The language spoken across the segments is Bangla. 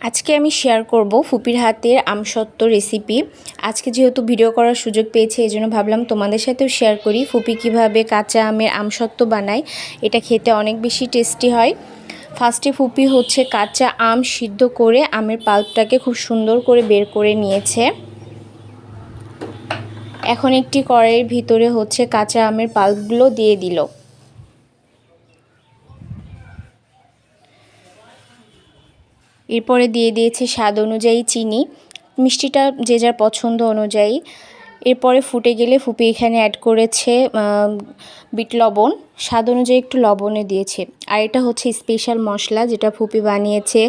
আজকে আমি শেয়ার করব ফুপির হাতের আমসত্ত্ব রেসিপি আজকে যেহেতু ভিডিও করার সুযোগ পেয়েছি, এই জন্য ভাবলাম তোমাদের সাথেও শেয়ার করি। ফুপি কীভাবে কাঁচা আমের আমসত্ত্ব বানায়, এটা খেতে অনেক বেশি টেস্টি হয়। ফার্স্টে ফুপি হচ্ছে কাঁচা আম সিদ্ধ করে আমের পাল্পটাকে খুব সুন্দর করে বের করে নিয়েছে। এখন একটি কড়াইয়ের ভিতরে হচ্ছে কাঁচা আমের পাল্পগুলো দিয়ে দিল। এরপরে দিয়ে দিয়েছে স্বাদ অনুযায়ী চিনি, মিষ্টিটা যে যার পছন্দ অনুযায়ী। এরপরে ফুটে গেলে ফুপি এখানে অ্যাড করেছে বিট লবণ। স্বাদ অনুযায়ী একটু লবণে দিয়েছে। আর এটা হচ্ছে স্পেশাল মশলা যেটা ফুপি বানিয়েছে।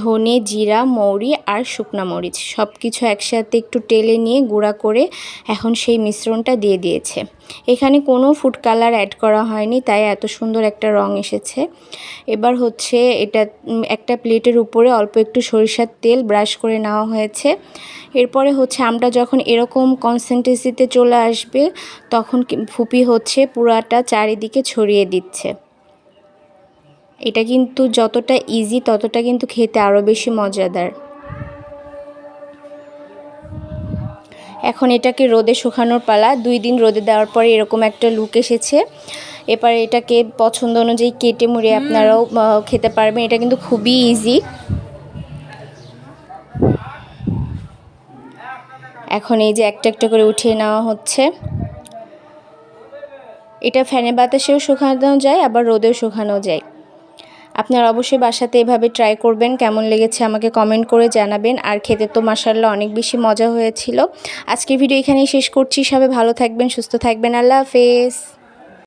ধনে, জিরা, মৌরি আর শুকনা মরিচ। সব কিছু একসাথে একটু টেলে নিয়ে গুঁড়া করে এখন সেই মিশ্রণটা দিয়ে দিয়েছে। এখানে কোনো ফুড কালার অ্যাড করা হয়নি, তাই এত সুন্দর একটা রং এসেছে। এবার হচ্ছে এটা একটা প্লেটের উপরে অল্প একটু সরিষার তেল ব্রাশ করে নেওয়া হয়েছে। এরপরে হচ্ছে আমরা যখন এরকম কনসেন্টেন্সিতে চলে আসবে, তখন ফুপি হচ্ছে পুরাটা চারিদিকে ছড়িয়ে দিচ্ছে। এটা কিন্তু যতটা ইজি ততটা কিন্তু খেতে আরও বেশি মজাদার। এখন এটাকে রোদে শুকানোর পালা। দুই দিন রোদে দেওয়ার পরে এরকম একটা লুক এসেছে। এবার এটাকে পছন্দ অনুযায়ী কেটে মুড়ে আপনারাও খেতে পারবেন। এটা কিন্তু খুবই ইজি এখন এই যে একটা একটা করে উঠিয়ে নেওয়া হচ্ছে। এটা ফ্যানের বাতাসেও শুকানো যায় আবার রোদেও শুকানো যায়। আপনারা অবশ্যই বাসাতে এভাবে ট্রাই করবেন, কেমন লেগেছে আমাকে কমেন্ট করে জানাবেন। আর খেতে তো মাসাল্লাহ অনেক বেশি মজা হয়েছিল। আজকের ভিডিও এখানেই শেষ করছি। সবাই ভালো থাকবেন, সুস্থ থাকবেন। আল্লাহ হাফেজ।